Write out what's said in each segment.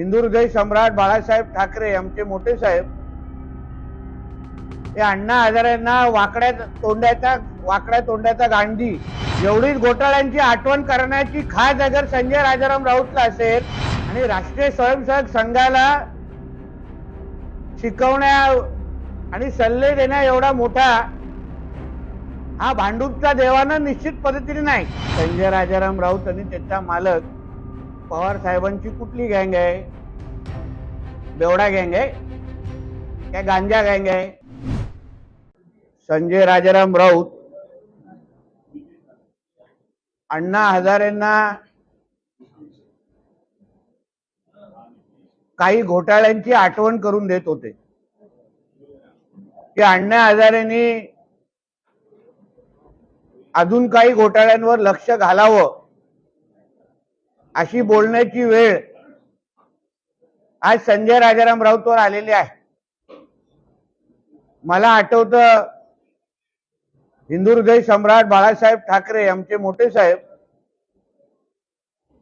हिंदू सम्राट बाळासाहेब ठाकरे आमचे मोठे साहेब. हे अण्णा हजारेंना वाकड्या तोंड्याचा वाकड्या तोंड्याचा गांधी. एवढीच घोटाळ्यांची आठवण करण्याची खास अगर संजय राजाराम राऊतला असेल आणि राष्ट्रीय स्वयंसेवक संघाला शिकवण्या आणि सल्ले देण्या एवढा मोठा हा भांडूपचा देवानं निश्चित पद्धतीने नाही. संजय राजाराम राऊत आणि त्याचा मालक पवार साहेबांची कुठली गँग आहे? बेवडा गँग आहे? काय गांजा गँग आहे? संजय राजाराम राऊत अण्णा हजारेंना काही घोटाळ्यांची आठवण करून देत होते. की अण्णा हजारेंनी अजून काही घोटाळ्यांवर लक्ष घालावं. अशी बोलण्याची वेळ आज संजय राजाराम राऊतवर आलेली आहे. मला आठवतं हिंदू हृदय सम्राट बाळासाहेब ठाकरे आमचे मोठे साहेब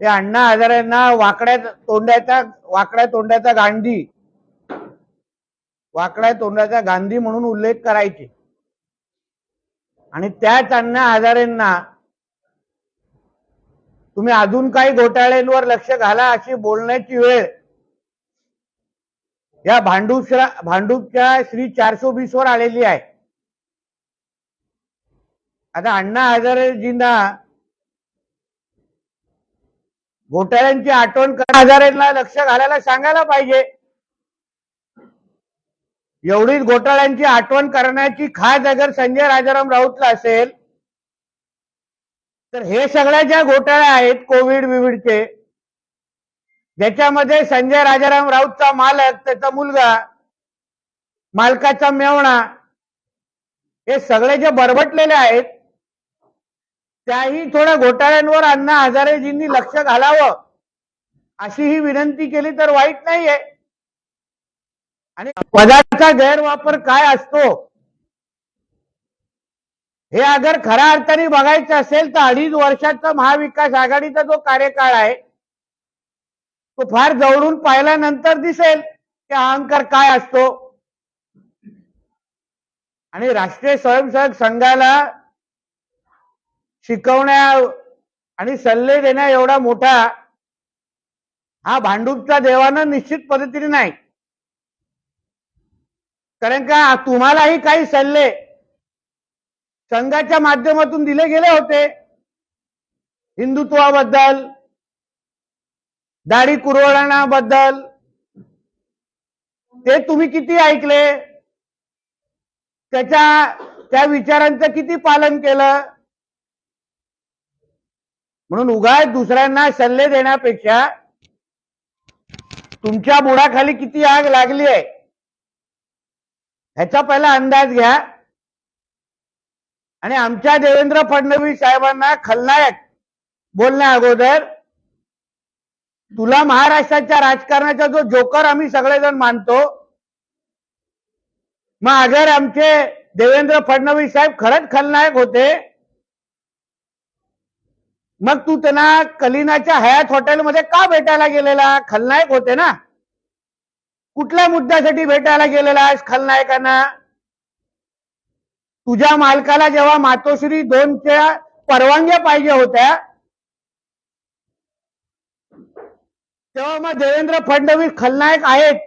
हे अण्णा हजारांना वाकड्या तोंडाचा वाकड्या तोंडाचा गांधी वाकड्या तोंडाचा गांधी म्हणून उल्लेख करायचे. आणि त्याच अण्णा हजारेंना तुम्ही अजून काही घोटाळ्यांवर लक्ष घाला अशी बोलण्याची वेळ. या भांडूपच्या भांडूपच्या श्री चारशे वीस वर आलेली आहे. आता अण्णा हजारेजींना घोटाळ्यांची आठवण करा. हजारेंना लक्ष घालायला सांगायला पाहिजे. एवढीच घोटाळ्यांची आठवण करण्याची खास अगर संजय राजाराम राऊतला असेल तर हे सगळ्या ज्या घोटाळ्या आहेत कोविड विविडचे ज्याच्यामध्ये संजय राजाराम राऊतचा मालक त्याचा मुलगा मालकाचा मेवणा हे सगळे जे बरबटलेले आहेत त्याही थोड्या घोटाळ्यांवर अण्णा हजारेजींनी लक्ष घालावं अशी ही विनंती केली तर वाईट नाहीये. आणि पदाचा गैरवापर काय असतो? हे अगर खऱ्या अर्थाने बघायचं असेल तर अडीच वर्षाचा महाविकास आघाडीचा जो कार्यकाळ आहे तो फार जवळून पाहिल्यानंतर दिसेल की अहंकार काय असतो. आणि राष्ट्रीय स्वयंसेवक संघाला शिकवण्या आणि सल्ले देण्या एवढा मोठा हा भांडूपचा देवानं निश्चित पद्धतीने नाही. कारण का तुम्हालाही काही सल्ले संघाच्या माध्यमातून दिले गेले होते. हिंदुत्वाबद्दल दाढी कुरवळणाबद्दल ते तुम्ही किती ऐकले? त्याच्या त्या विचारांचं किती पालन केलं? म्हणून उगाच दुसऱ्यांना सल्ले देण्यापेक्षा तुमच्या बुडाखाली किती आग लागली आहे? ह्याचा पहिला अंदाज घ्या. आणि आमच्या देवेंद्र फडणवीस साहेबांना खलनायक बोलण्या अगोदर तुला महाराष्ट्राच्या राजकारणाचा जो जोकर आम्ही सगळेजण मानतो मग अगर आमचे देवेंद्र फडणवीस साहेब खरंच खलनायक होते. मग तू त्यांना कलिनाच्या हयात हॉटेलमध्ये का भेटायला गेलेला? खलनायक होते ना. कुठल्या मुद्द्यासाठी भेटायला गेलेला आहेस खलनायकांना? तुझ्या मालकाला जेव्हा मातोश्री दोनच्या परवानग्या पाहिजे होत्या तेव्हा मग देवेंद्र फडणवीस खलनायक आहेत.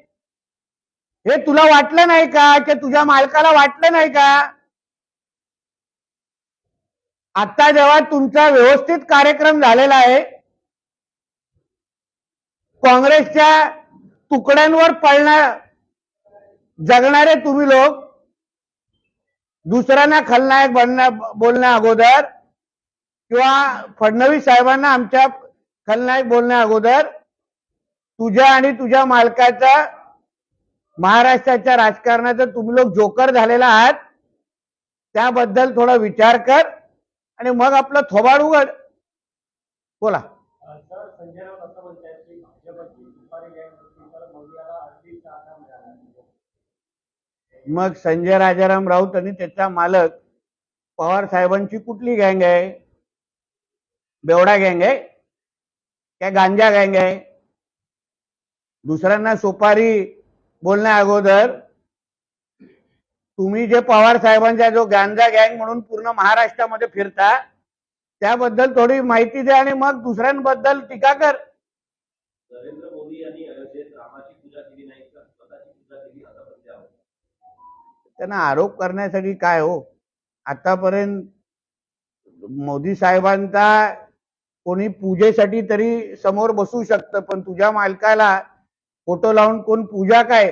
हे तुला वाटलं नाही का? की तुझ्या मालकाला वाटलं नाही का? आता जेव्हा तुमचा व्यवस्थित कार्यक्रम झालेला आहे काँग्रेसच्या तुकड्यांवर पळणार जगणारे तुम्ही लोक दुसऱ्यांना खलनायक बनण्या बोलण्या अगोदर किंवा फडणवीस साहेबांना आमच्या खलनायक बोलण्या अगोदर तुझ्या आणि तुझ्या मालकाचा महाराष्ट्राच्या राजकारणाचा तुम्ही लोक जोकर झालेला आहात त्याबद्दल थोडा विचार कर आणि मग आपलं थोबाड उघड. बोला सर संजय राऊत असं म्हणतात की भाजपची दुपारी गँग होती तर मोदीला अर्धी जागा मिळाला मग संजय राजाराम राऊत आणि त्याचा मालक पवार साहेबांची कुठली गँग आहे? बेवडा गँग आहे? काय गांजा गँग आहे? दुसऱ्यांना सुपारी बोलण्या अगोदर तुम्ही जे पवार साहेबांचा जो गांजा गँग म्हणून पूर्ण महाराष्ट्रामध्ये फिरता त्याबद्दल थोडी माहिती द्या आणि मग दुसऱ्यांबद्दल टीका कर नरेंद्र मोदी यांनी अयोध्येत रामाची पूजा केली नाही तर स्वतःची पूजा केली असा प्रत्यय आहे त्यांना आरोप करण्यासाठी काय हो? आतापर्यंत मोदी साहेबांचा कोणी पूजेसाठी तरी समोर बसू शकतं पण तुझ्या मालकाला फोटो लावून कोण पूजा काय?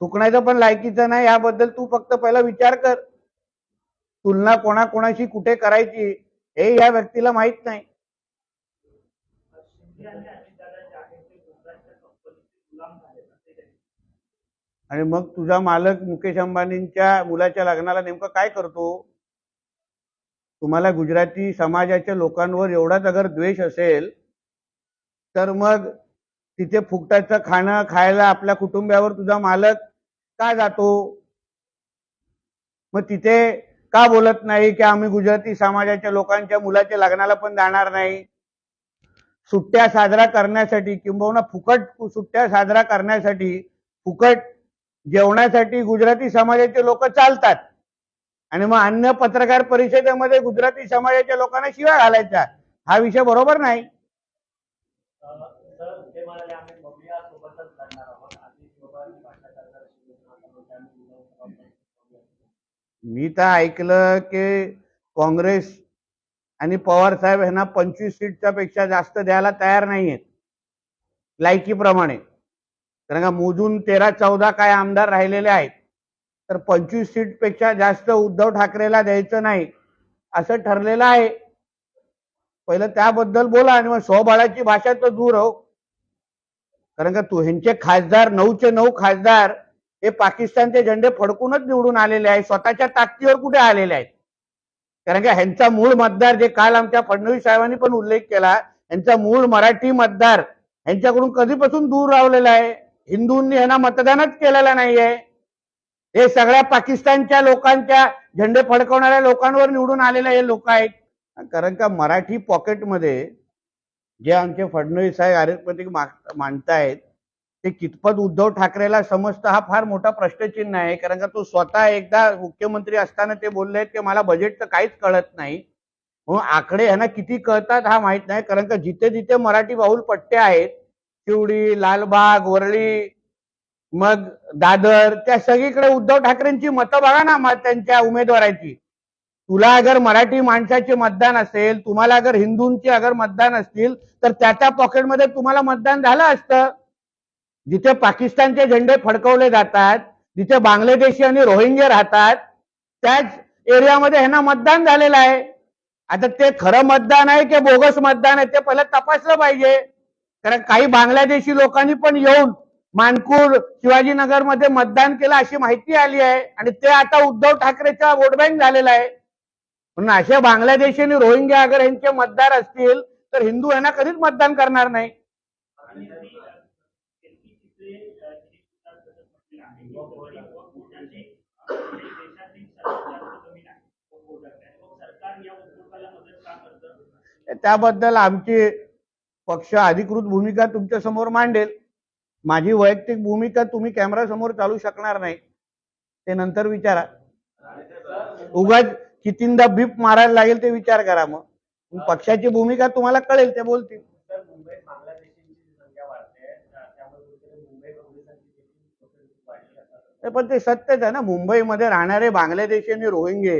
चुकण्याचं पण लायकीचं नाही याबद्दल तू फक्त पहिला विचार कर. तुलना कोणाकोणाशी कुठे करायची हे या व्यक्तीला माहीत नाही. आणि मग तुझा मालक मुकेश अंबानींच्या मुलाच्या लग्नाला नेमकं काय करतो? तुम्हाला गुजराती समाजाच्या लोकांवर एवढाच अगर द्वेष असेल तर मग तिथे फुकटाचं खाणं खायला आपल्या कुटुंबावर तुझा मालक का जातो? मग तिथे का बोलत नाही की आम्ही गुजराती समाजाच्या लोकांच्या मुलाच्या लग्नाला पण जाणार नाही? सुट्ट्या साजरा करण्यासाठी किंबहुना फुकट सुट्ट्या साजरा करण्यासाठी फुकट जेवणासाठी गुजराती समाजाचे लोक चालतात. आणि मग अन्य पत्रकार परिषदेमध्ये गुजराती समाजाच्या लोकांना शिवाय घालायचा हा विषय बरोबर नाही. मी तर ऐकलं की काँग्रेस आणि पवार साहेब यांना पंचवीस सीटच्या पेक्षा जास्त द्यायला तयार नाहीयेत लायकीप्रमाणे. कारण का मोजून तेरा चौदा काय आमदार राहिलेले आहेत. तर पंचवीस सीटपेक्षा जास्त उद्धव ठाकरेला द्यायचं नाही असं ठरलेलं आहे. पहिलं त्याबद्दल बोला आणि मग स्वबळाची भाषा तर दूर हो. कारण का तू ह्यांचे खासदार नऊचे नऊ खासदार हे पाकिस्तानचे झेंडे फडकूनच निवडून आलेले आहेत स्वतःच्या ताकदीवर कुठे आलेले आहेत? कारण का ह्यांचा मूळ मतदार जे काल आमच्या फडणवीस साहेबांनी पण उल्लेख केला यांचा मूळ मराठी मतदार यांच्याकडून कधीपासून दूर राहिलेला आहे? हिंदूंनी यांना मतदानच केलेलं नाहीये. हे सगळ्या पाकिस्तानच्या लोकांच्या झेंडे फडकवणाऱ्या लोकांवर निवडून आलेले हे लोक आहेत. कारण का मराठी पॉकेटमध्ये जे आमचे फडणवीस साहेब अरिथमेटिक मांडतायत ते कितपत उद्धव ठाकरेला समजतं हा फार मोठा प्रश्नचिन्ह आहे. कारण का तो स्वतः एकदा मुख्यमंत्री असताना ते बोलले आहेत की मला बजेटचं काहीच कळत नाही. म्हणून आकडे ह्यांना किती कळतात हा माहीत नाही. कारण का जिथे जिथे मराठी बाहुल पट्टे आहेत शिवडी लालबाग वरळी मग दादर त्या सगळीकडे उद्धव ठाकरेंची मतं बघा ना त्यांच्या उमेदवाराची. तुला अगर मराठी माणसाचे मतदान असेल तुम्हाला अगर हिंदूंचे अगर मतदान असतील तर त्याच्या पॉकेटमध्ये तुम्हाला मतदान झालं असतं. जिथे पाकिस्तानचे झेंडे फडकवले जातात जिथे बांगलादेशी आणि रोहिंग्या राहतात त्याच एरियामध्ये ह्यांना मतदान झालेलं आहे. आता ते खरं मतदान आहे की बोगस मतदान आहे ते पहिलं तपासलं पाहिजे. कारण काही बांगलादेशी लोकांनी पण येऊन मानकूर शिवाजीनगरमध्ये मतदान केलं अशी माहिती आली आहे. आणि ते आता उद्धव ठाकरेचा वोट बँक झालेला आहे. म्हणून असे बांगलादेशी आणि रोहिंग्या अगर यांचे मतदार असतील तर हिंदू यांना कधीच मतदान करणार नाही. त्याबद्दल आमची पक्ष अधिकृत भूमिका तुमच्यासमोर मांडेल. माझी वैयक्तिक भूमिका तुम्ही कॅमेरा समोर चालू शकणार नाही. ते नंतर विचारा. उगाच कितींदा बीप मारायला लागेल ते विचार करा मग. पक्षाची भूमिका तुम्हाला कळेल ते बोलतील. तर पण ते सत्यच आहे ना मुंबईमध्ये राहणारे बांगलादेशी आणि रोहिंगे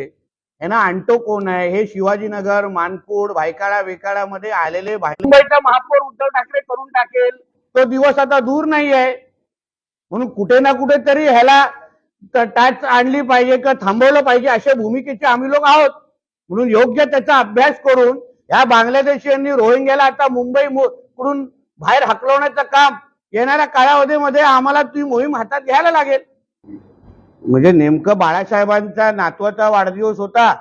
यांना आणतो कोण आहे? हे शिवाजीनगर मानपूर भायकाळा वेकाळामध्ये आलेले भाई- मुंबईचा महापौर उद्धव ठाकरे करून टाकेल. तो दिवस आता दूर नाही आहे म्हणून कुठे ना कुठेतरी ह्याला ट- टाच आणली पाहिजे किंवा थांबवलं पाहिजे अशा भूमिकेचे आम्ही लोक आहोत. म्हणून योग्य त्याचा अभ्यास करून ह्या बांगलादेशी रोहिंग्याला आता मुंबई कडून बाहेर हकलवण्याचं काम येणाऱ्या कालावधीमध्ये आम्हाला ती मोहीम हातात घ्यायला लागेल. म्हणजे नेमकं बाळासाहेबांचा नातवाचा वाढदिवस होता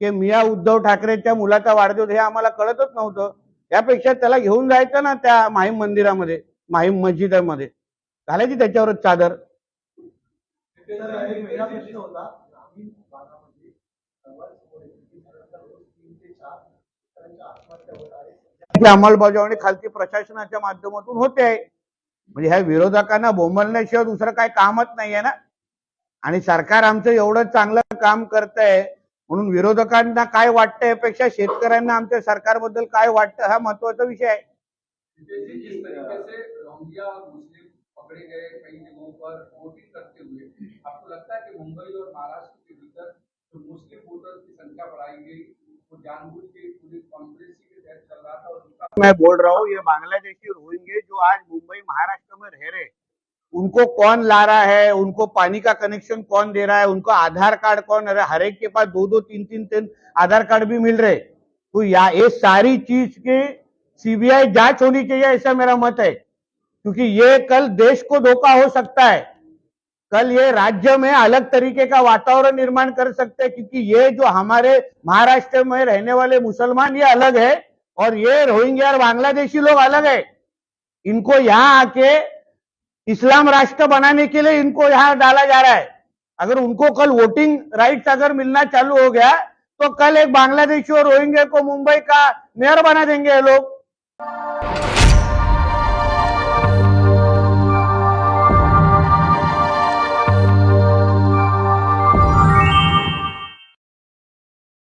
की मिया उद्धव ठाकरेच्या मुलाचा वाढदिवस हे आम्हाला कळतच नव्हतं. त्यापेक्षा त्याला घेऊन जायचं ना त्या माहीम मंदिरामध्ये माहीम मस्जिदामध्ये. घालायची त्याच्यावरच चादर. की अंमलबजावणी खालती प्रशासनाच्या माध्यमातून होते. आहे म्हणजे ह्या विरोधकांना बोंबलण्याशिवाय दुसरं काही कामच नाहीये ना. आणि सरकार आमचं एवढं चांगलं काम करतंय म्हणून विरोधकांना काय वाटतं यापेक्षा शेतकऱ्यांना आमच्या सरकारबद्दल काय वाटतं हा महत्त्वाचा विषय आहे. करते है मैं बोल रहा हूँ ये बांग्लादेशी रोहिंगे जो आज मुंबई महाराष्ट्र में रह रहे उनको कौन ला रहा है? उनको पानी का कनेक्शन कौन दे रहा है? उनको आधार कार्ड कौन है? हर एक के पास दो दो तीन तीन तीन आधार कार्ड भी मिल रहे। तो या ये सारी चीज़ की सीबीआई जाँच होनी चाहिए, ऐसा मेरा मत है। क्योंकि ये कल देश को धोखा हो सकता है। कल ये राज्य में अलग तरीके का वातावरण निर्माण कर सकते हैं, क्योंकि ये जो हमारे महाराष्ट्र में रहने वाले मुसलमान ये अलग है, और ये रोहिंग्या और बांग्लादेशी लोग अलग है। इनको यहाँ आके इस्लाम राष्ट्र बनाने के लिए इनको यहाँ डाला जा रहा है। अगर उनको कल वोटिंग राइट्स अगर मिलना चालू हो गया तो कल एक बांग्लादेशी और रोहिंग्या को मुंबई का मेयर बना देंगे ये लोग।